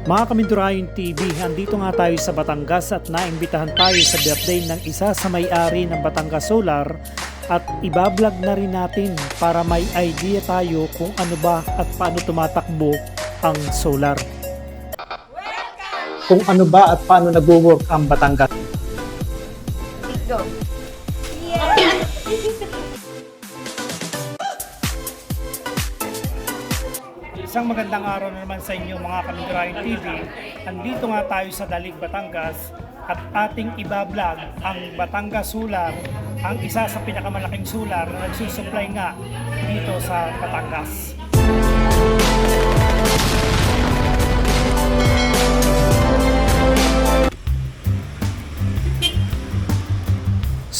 Mga Kamindurahin TV, andito nga tayo sa Batangas at naimbitahan tayo sa birthday ng isa sa may-ari ng Batangas Solar at ibablog na rin natin para may idea tayo kung ano ba at paano tumatakbo ang solar. Kung ano ba at paano nag-work ang Batangas. Isang magandang araw na naman sa inyo mga Kamindurahin TV. Andito nga tayo sa Dalig, Batangas at ating ibablog ang Batangas Solar, ang isa sa pinakamalaking solar na nagsusupply nga dito sa Batangas.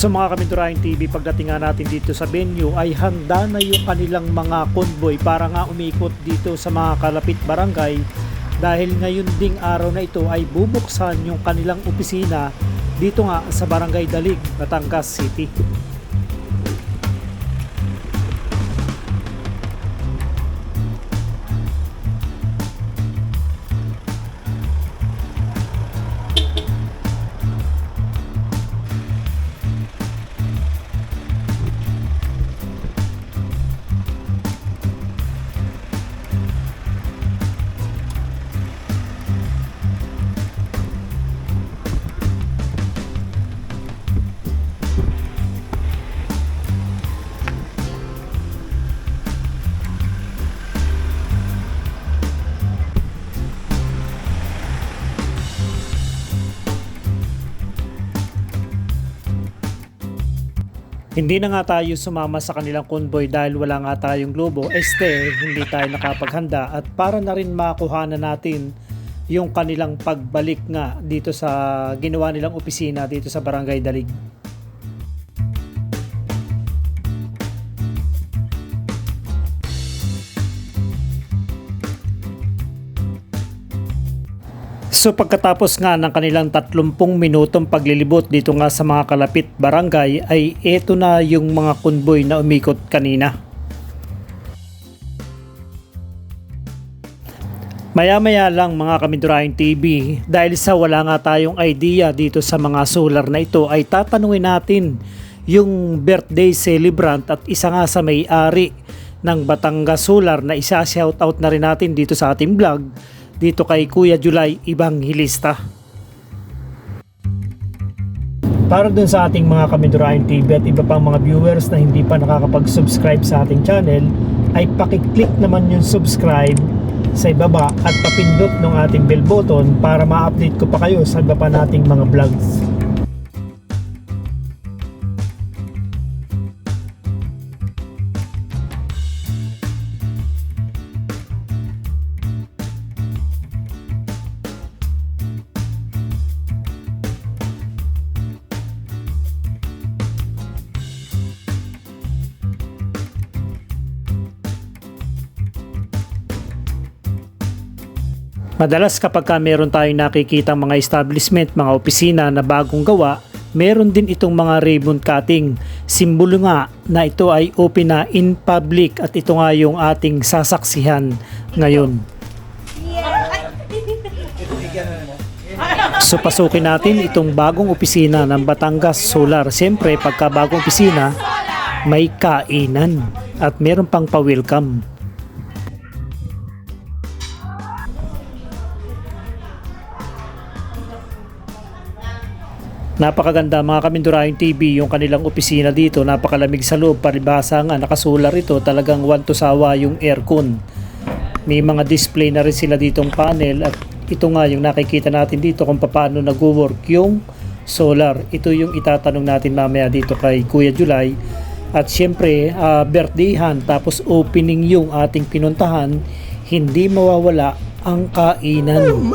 So mga Kamindurahin TV, pagdating nga natin dito sa venue ay handa na yung kanilang mga convoy para nga umikot dito sa mga kalapit barangay dahil ngayon ding araw na ito ay bubuksan yung kanilang opisina dito nga sa Barangay Dalig, Batangas City. Hindi na nga tayo sumama sa kanilang convoy dahil wala nga tayong globo. Este, hindi tayo nakapaghanda at para na rin makuha na natin yung kanilang pagbalik nga dito sa ginawa nilang opisina dito sa Barangay Dalig. So pagkatapos nga ng kanilang 30 minutong paglilibot dito nga sa mga kalapit barangay ay eto na yung mga convoy na umikot kanina. Maya-maya lang mga Kamindurahin TV dahil sa wala nga tayong idea dito sa mga solar na ito ay tatanungin natin yung birthday celebrant at isa nga sa may-ari ng Batangas Solar na isa shoutout na rin natin dito sa ating vlog dito kay Kuya July Ibanghilista. Para dun sa ating mga Kamindurahin TV at iba pang mga viewers na hindi pa nakakapag-subscribe sa ating channel, ay pakiclick naman yung subscribe sa ibaba at papindot ng ating bell button para ma-update ko pa kayo sa iba pa nating mga vlogs. Madalas kapag ka meron tayong nakikita mga establishment, mga opisina na bagong gawa, meron din itong mga ribbon cutting. Simbolo nga na ito ay open na in public at ito nga yung ating sasaksihan ngayon. So pasukin natin itong bagong opisina ng Batangas Solar. Siyempre pagka bagong opisina, may kainan at meron pang pa-welcome. Napakaganda mga Kamindurahin TV yung kanilang opisina dito. Napakalamig sa loob. Paribasa nga nakasular ito. Talagang one to sawa yung aircon. May mga display na rin sila ditong panel at ito nga yung nakikita natin dito kung paano nag-work yung solar. Ito yung itatanong natin mamaya dito kay Kuya July. At syempre, uh, birthdayhan tapos opening yung ating pinuntahan, hindi mawawala ang kainan.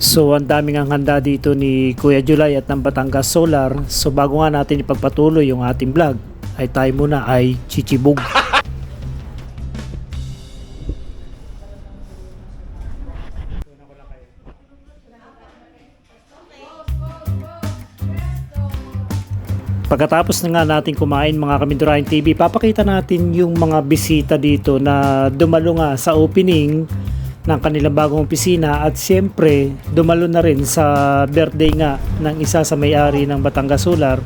So ang daming ang handa dito ni Kuya July at ng Batangas Solar. So bago nga natin ipagpatuloy yung ating vlog, ay tayo muna ay chichibog. Pagkatapos na nga natin kumain mga Kamindurahin TV, papakita natin yung mga bisita dito na dumalo nga sa opening ng kanilang bagong opisina at siyempre dumalo na rin sa birthday nga ng isa sa may-ari ng Batangas Solar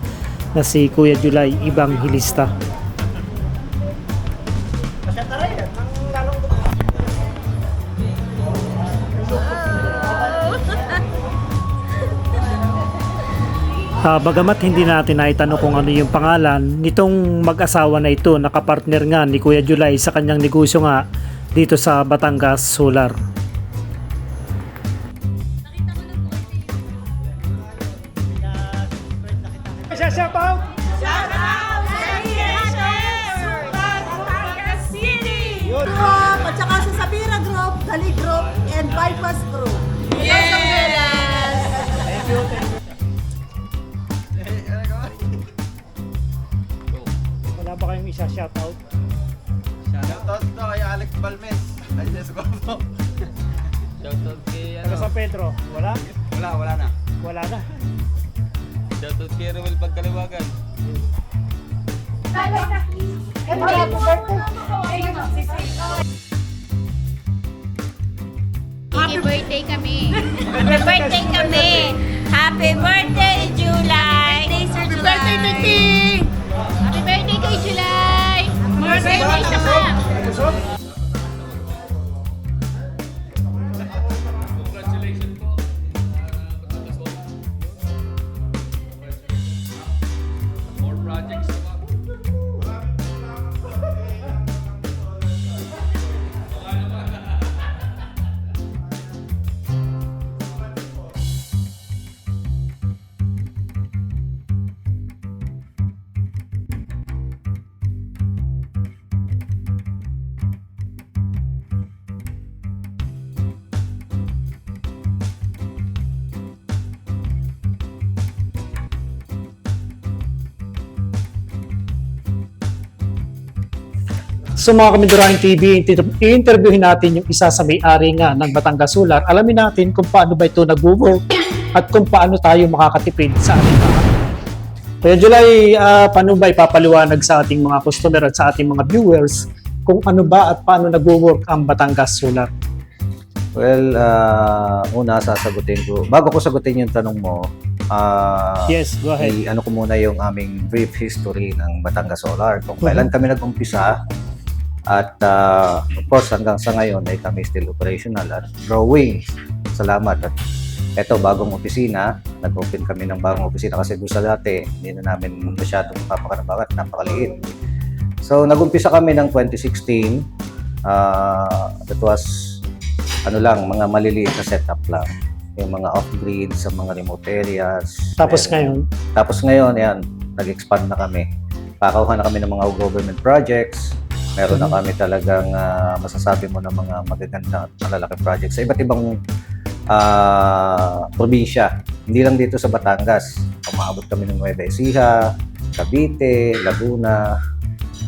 na si Kuya July Ibanghilista. Ah, bagamat hindi natin naitanong kung ano yung pangalan, nitong mag-asawa na ito, nakapartner nga ni Kuya July sa kanyang negosyo nga dito sa Batangas Solar. Shout out! Group, at sa Sabira Group, Dali Group, and Bypass Group. Wala ba kayong isa shout out? Shoutout daw kay Alex Balmes. Ay, let's go po. Shoutout kay Taga ano? San Pedro? Wala? Wala, wala na. Wala na. Shoutout kay Rowel Pagkaliwagan. Happy birthday kami. Happy birthday kami. Happy birthday, July. Happy birthday, Titi. Happy birthday kay July. Birthday mo isa pa. So mga Kamindurahin TV, i-interviewin natin yung isa sa may-ari nga ng Batangas Solar. Alamin natin kung paano ba ito nag-work at kung paano tayo makakatipid sa ating mga. Kaya July, ah, paano ba ipapaliwanag sa ating mga customer at sa ating mga viewers kung ano ba at paano nag-work ang Batangas Solar? Well, ah, una sasagutin ko. Bago ko sagutin yung tanong mo, ah, Yes, go ahead. i- ano ko muna yung aming brief history ng Batangas Solar. Kung Mhm. kailan kami nag-umpisa at ah, of course hanggang sa ngayon ay kami still operational at growing. Salamat. At eto, bagong opisina. Nag-open kami ng bagong opisina kasi doon sa dati, hindi na namin masyadong papakanabangat, napakaliit. So, nag-umpisa kami ng 2016. Ah, that was ano lang, mga maliliit na setup lang. Yung mga off-grid sa mga remote areas. Tapos Meron- ngayon, tapos ngayon, yan, nag-expand na kami. Kakakuha na kami ng mga government projects. Meron na kami talagang ah, masasabi mo ng mga magaganda at malalaking projects sa iba't ibang ah, probinsya. Hindi lang dito sa Batangas. Umaabot kami ng Nueva Ecija, Cavite, Laguna,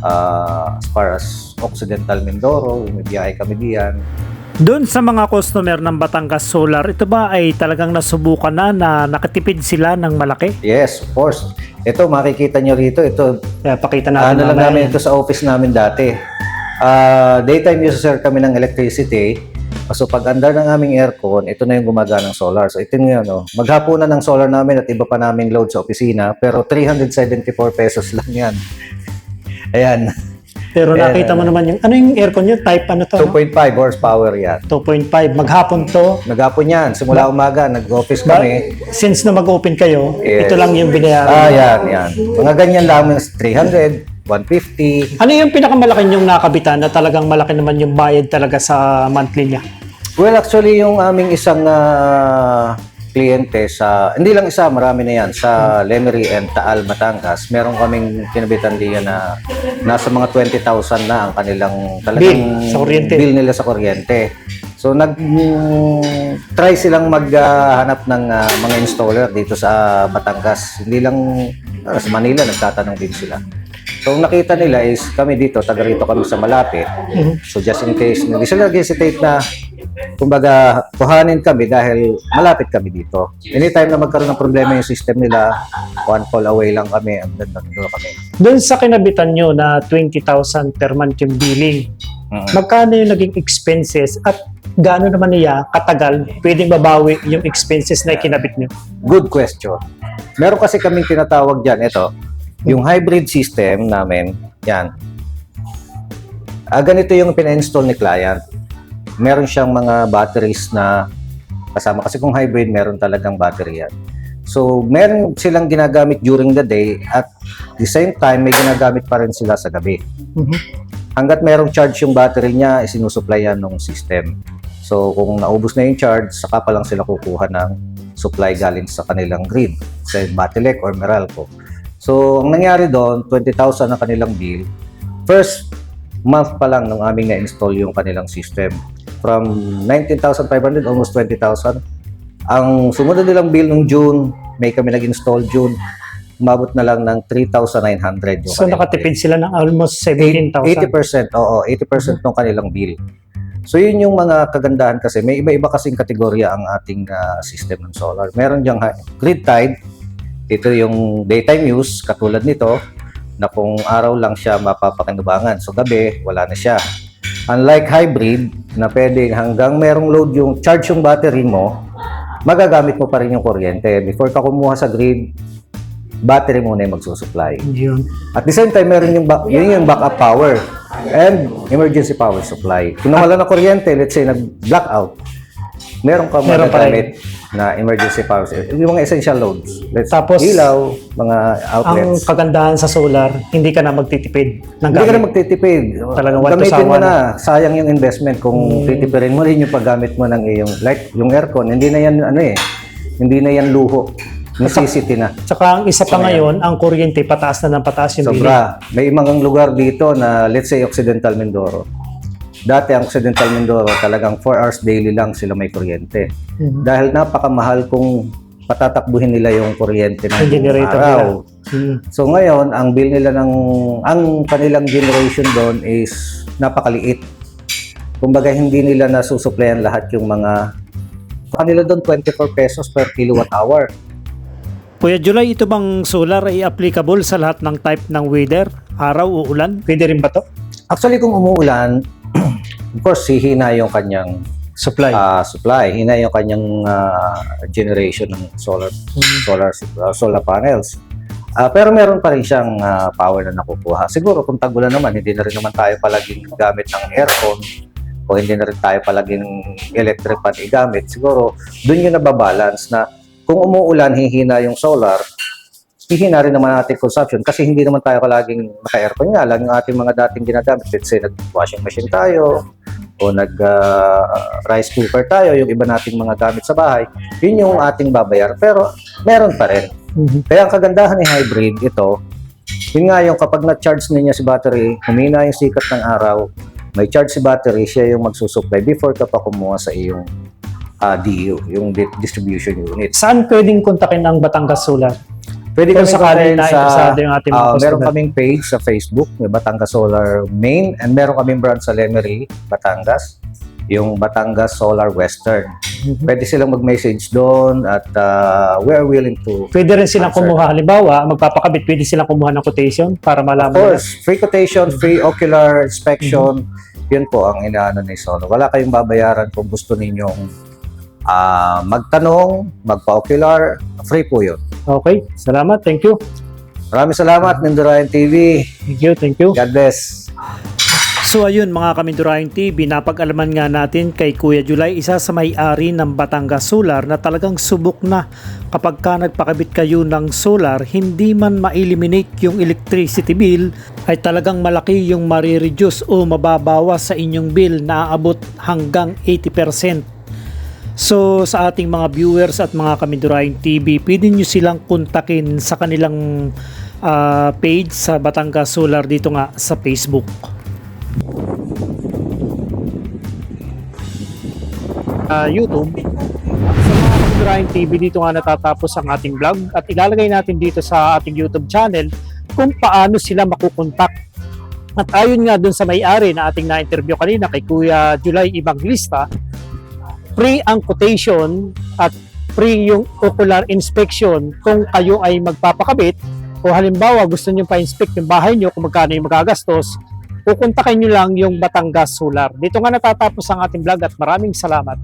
ah, as far as Occidental Mindoro, may biyahe kami diyan. Doon sa mga customer ng Batangas Solar, ito ba ay talagang nasubukan na na nakatipid sila ng malaki? Yes, of course. Ito, makikita nyo rito. Ito, Kaya pakita natin ano lang mamaya namin ito sa office namin dati. Ah, daytime user kami ng electricity. So pag under ng aming aircon, ito na yung gumagana ng solar. So ito nga, no, maghapunan ng solar namin at iba pa naming load sa opisina, pero 374 pesos lang yan. Ayan, Pero nakita mo naman yung, ano yung aircon nyo? Type ano to? no? 2.5 horsepower yan. 2.5. Maghapon to. Naghapon yan, simula umaga, nag-office kami. since na mag-open kayo, Yes. ito lang yung binayaran. Ah, yan, yan. Mga ganyan lang, 300, 150, Ano yung pinakamalaki yung nakabitan na talagang malaki naman yung bayad talaga sa monthly niya? Well, actually, yung aming isang ah, kliyente sa, hindi lang isa, marami na yan, sa Lemery and Taal, Batangas, meron kaming kinabitan diyan na nasa mga 20,000 na ang kanilang talagang Bill sa kuryente. bill nila sa kuryente. So, nag mm, try silang maghanap ng ah, mga installer dito sa Batangas. Hindi lang ah, sa Manila, nagtatanong din sila. So, ang nakita nila is kami dito, taga rito kami sa malapit. Mhm. So just in case, hindi sila nag-hesitate na kumbaga, kuhanin kami dahil malapit kami dito. Anytime na magkaroon ng problema yung system nila, one call away lang kami, then nandun kami. Doon sa kinabitan nyo na 20,000 per month yung billing, Mm. magkano yung naging expenses at gaano naman niya katagal pwedeng babawi yung expenses na ikinabit nyo? Good question. Meron kasi kaming tinatawag dyan, ito, yung hybrid system namin, yan. Ah, ganito yung pina-install ni client. Meron siyang mga batteries na kasama. Kasi kung hybrid, meron talagang battery yan. So, meron silang ginagamit during the day at the same time, may ginagamit pa rin sila sa gabi. Mhm. Hanggat merong charge yung battery niya, isinusupply yan ng system. So, kung naubos na yung charge, saka pa lang sila kukuha ng supply galing sa kanilang grid, sa Batilec or Meralco. So, ang nangyari doon, 20,000 ang kanilang bill. First month pa lang nung aming na-install yung kanilang system. From 19,500, almost 20,000. Ang sumunod nilang bill nung June, may kami nag-install June, umabot na lang ng 3,900 yung So nakatipid bill. sila ng almost 17,000. 80%, oo, 80% ng kanilang bill. So yun yung mga kagandahan kasi may iba-iba kasing kategorya ang ating ah, system ng solar. Meron diyang grid tied, ito yung daytime use katulad nito na kung araw lang siya mapapakinabangan. So gabi, wala na siya. Unlike hybrid na pwede hanggang merong load yung charge yung battery mo, magagamit mo pa rin yung kuryente. Before ka kumuha sa grid, battery muna yung magsusupply. Yun. At the same time, meron yung, back, yun yung backup power and emergency power supply. Kung nawala ng kuryente, let's say nag-blackout, meron ka magagamit na emergency power supply. Yung mga essential loads. Let's Tapos, ilaw, mga Ang outlets. kagandahan sa solar, hindi ka na magtitipid ng Hindi ka na magtitipid. Talagang one to Gamitin mo sawa na. Sayang yung investment kung Hmm. titipirin mo rin yung paggamit mo ng iyong, like yung aircon, hindi na yan, ano eh, hindi na yan luho. Necessity na. Tsaka ang isa pa ngayon, ang kuryente pataas na ng pataas yung. Sobra. May mga lugar dito na let's say Occidental Mindoro. Dati ang Occidental Mindoro talagang 4 hours daily lang sila may kuryente. Mhm. Dahil napakamahal kung patatakbuhin nila yung kuryente ng generator araw. Hmm. So ngayon, ang bill nila ng ang kanilang generation doon is napakaliit. Kumbaga hindi nila nasusuplayan lahat yung mga kanila doon 24 pesos per kilowatt hour. Kuya July, ito bang solar ay applicable sa lahat ng type ng weather? Araw o ulan? Pwede rin ba to? Actually kung umuulan, of course hihina yung kanyang Supply. ah, supply, hina yung kanyang ah, generation ng solar solar ah, solar panels. Ah, pero meron pa rin siyang ah, power na nakukuha. Siguro kung tagulan naman, hindi na rin naman tayo palaging gamit ng aircon o hindi na rin tayo palaging electric pan igamit. Siguro doon yung nababalance na kung umuulan, hihina yung solar, hihina rin naman ating consumption kasi hindi naman tayo palaging naka-aircon nga lang yung ating mga dating ginagamit. Let's say, nag-washing machine tayo, o nag-rice cooker tayo, yung iba nating mga gamit sa bahay, yun yung ating babayar. Pero meron pa rin. Mhm. Kaya ang kagandahan ni hybrid, ito, yun nga yung kapag na-charge niya si battery, humina yung sikat ng araw, may charge si battery, siya yung magsusupply before ka pa kumuha sa iyong ah, DU, yung di- distribution unit. Saan pwedeng kontakin ng Batangas Solar? Pwede sakali kontakin na interesado yung ating mga Ah, meron kaming page sa Facebook, may Batangas Solar Main, and meron kaming branch sa Lemery, Batangas, yung Batangas Solar Western. Mhm. Pwede silang mag-message doon at ah, we are willing to Pwede rin silang Answer. kumuha. Halimbawa, magpapakabit, pwede silang kumuha ng quotation para Of malaman nila. course, free quotation, free ocular inspection, yun po ang inaano ni Sono. Wala kayong babayaran kung gusto ninyong ah, magtanong, magpa-ocular, free po yun. Okay, salamat. Thank you. Maraming salamat, Nindurayan TV. Thank you, thank you. God bless. So ayun mga Kamindurahin TV, napag-alaman nga natin kay Kuya July, isa sa may-ari ng Batangas Solar na talagang subok na kapag ka nagpakabit kayo ng solar, hindi man ma-eliminate yung electricity bill, ay talagang malaki yung marireduce o mababawas sa inyong bill na aabot hanggang 80%. So sa ating mga viewers at mga Kamindurahin TV, pwede nyo silang kontakin sa kanilang ah, page sa Batangas Solar dito nga sa Facebook. uh, YouTube. Sa mga Kamindurahin TV, dito nga natatapos ang ating vlog at ilalagay natin dito sa ating YouTube channel kung paano sila makukontak. At ayon nga dun sa may-ari na ating na-interview kanina kay Kuya July Evangelista, free ang quotation at free yung ocular inspection kung kayo ay magpapakabit o halimbawa gusto nyo pa-inspect yung bahay nyo kung magkano yung magagastos, pupuntakin nyo lang yung Batangas Solar. Dito nga natatapos ang ating vlog at maraming salamat.